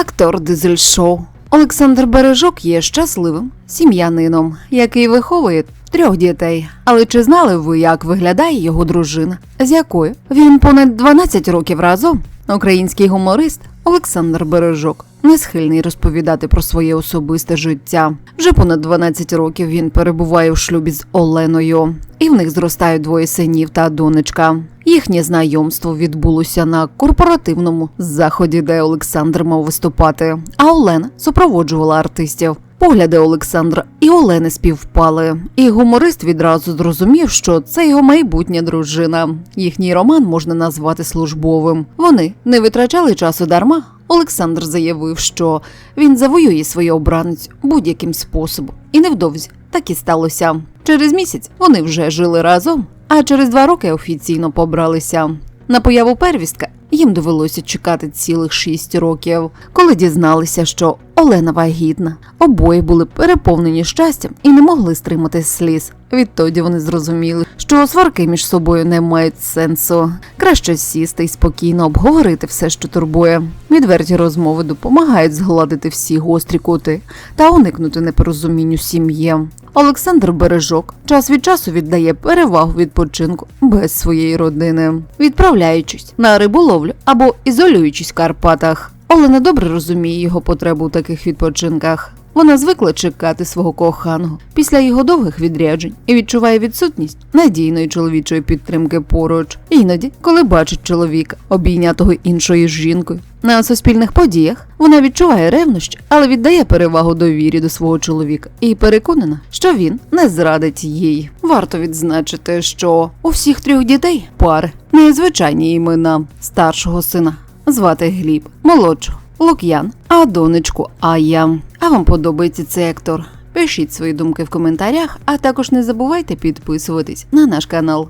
Актор дизель-шоу Олександр Бережок є щасливим сім'янином, який виховує трьох дітей. Але чи знали ви, як виглядає його дружина, з якою він понад 12 років разом? Український гуморист Олександр Бережок не схильний розповідати про своє особисте життя. Вже понад 12 років він перебуває в шлюбі з Оленою, і в них зростають двоє синів та донечка. Їхнє знайомство відбулося на корпоративному заході, де Олександр мав виступати, а Олена супроводжувала артистів. Погляди Олександра і Олени співпали, і гуморист відразу зрозумів, що це його майбутня дружина. Їхній роман можна назвати службовим. Вони не витрачали часу дарма. Олександр заявив, що він завоює свою обраницю будь-яким способом, і невдовзі так і сталося. Через місяць вони вже жили разом, а через два роки офіційно побралися. На появу первістка їм довелося чекати цілих шість років, коли дізналися, що Олена вагітна. Обоє були переповнені щастям і не могли стримати сліз. Відтоді вони зрозуміли, що сварки між собою не мають сенсу. Краще сісти і спокійно обговорити все, що турбує. Відверті розмови допомагають згладити всі гострі кути та уникнути непорозумінню сім'ї. Олександр Бережок час від часу віддає перевагу відпочинку без своєї родини, відправляючись на риболовлю або ізолюючись в Карпатах. Олена добре розуміє його потребу у таких відпочинках. Вона звикла чекати свого коханого після його довгих відряджень і відчуває відсутність надійної чоловічої підтримки поруч. Іноді, коли бачить чоловіка, обійнятого іншою жінкою. На суспільних подіях вона відчуває ревнощі, але віддає перевагу довірі до свого чоловіка і переконана, що він не зрадить їй. Варто відзначити, що у всіх трьох дітей пари незвичайні імена старшого сина звати Гліб, молодшого Лук'ян, а донечку Ая. А вам подобається цей актор? Пишіть свої думки в коментарях, а також не забувайте підписуватись на наш канал.